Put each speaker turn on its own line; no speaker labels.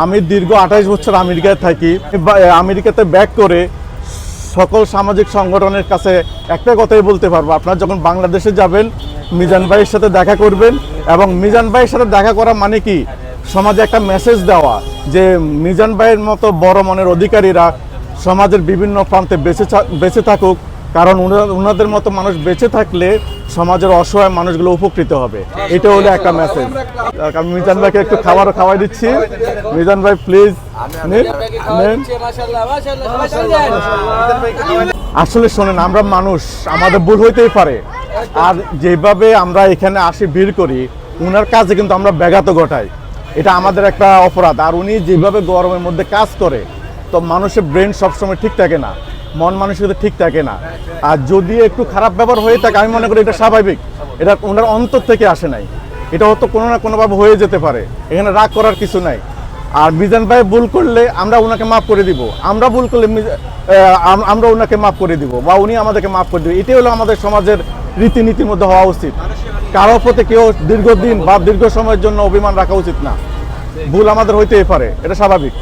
আমি দীর্ঘ আঠাইশ বছর আমেরিকায় থাকি আমেরিকাতে ব্যাক করে সকল সামাজিক সংগঠনের কাছে একটা কথাই বলতে পারব। আপনারা যখন বাংলাদেশে যাবেন, মিজান ভাইয়ের সাথে দেখা করবেন এবং মিজান ভাইয়ের সাথে দেখা করা মানে কি? সমাজে একটা মেসেজ দেওয়া যে, মিজান ভাইয়ের মতো বড় মনের অধিকারীরা সমাজের বিভিন্ন প্রান্তে বেঁচে বেঁচে থাকুক। কারণ ওনাদের মতো মানুষ বেঁচে থাকলে সমাজের অসহায় মানুষগুলো উপকৃত হবে। এটা হলো একটা মেসেজ আমি মিজান ভাইকে একটু খাবার খাওয়াই দিচ্ছি। মিজান ভাই প্লিজ আসলে শোনেন, আমরা মানুষ, আমাদের ভুল হইতেই পারে। আর যেভাবে আমরা এখানে আসি, ভিড় করি, উনার কাজে কিন্তু আমরা ব্যাঘাত ঘটাই। এটা আমাদের একটা অপরাধ। আর উনি যেভাবে গরমের মধ্যে কাজ করে, তো মানুষের ব্রেন সবসময় ঠিক থাকে না। মন মানসিকতা ঠিক থাকে না। আর যদি একটু খারাপ ব্যবহার হয়ে থাকে, আমি মনে করি এটা স্বাভাবিক। এটা ওনার অন্তর থেকে আসে নাই। এটা হয়তো কোনো না কোনোভাবে হয়ে যেতে পারে। এখানে রাগ করার কিছু নাই। আর মিজান ভাই ভুল করলে আমরা ওনাকে মাফ করে দিব। আমরা ভুল করলে আমরা ওনাকে মাফ করে দিব বা উনি আমাদেরকে মাফ করে দিবে। এটাই হলো আমাদের সমাজের রীতিনীতির মধ্যে হওয়া উচিত। কারও প্রতি কেউ দীর্ঘদিন বা দীর্ঘ সময়ের জন্য অভিমান রাখা উচিত না। ভুল আমাদের হইতেই পারে। এটা স্বাভাবিক।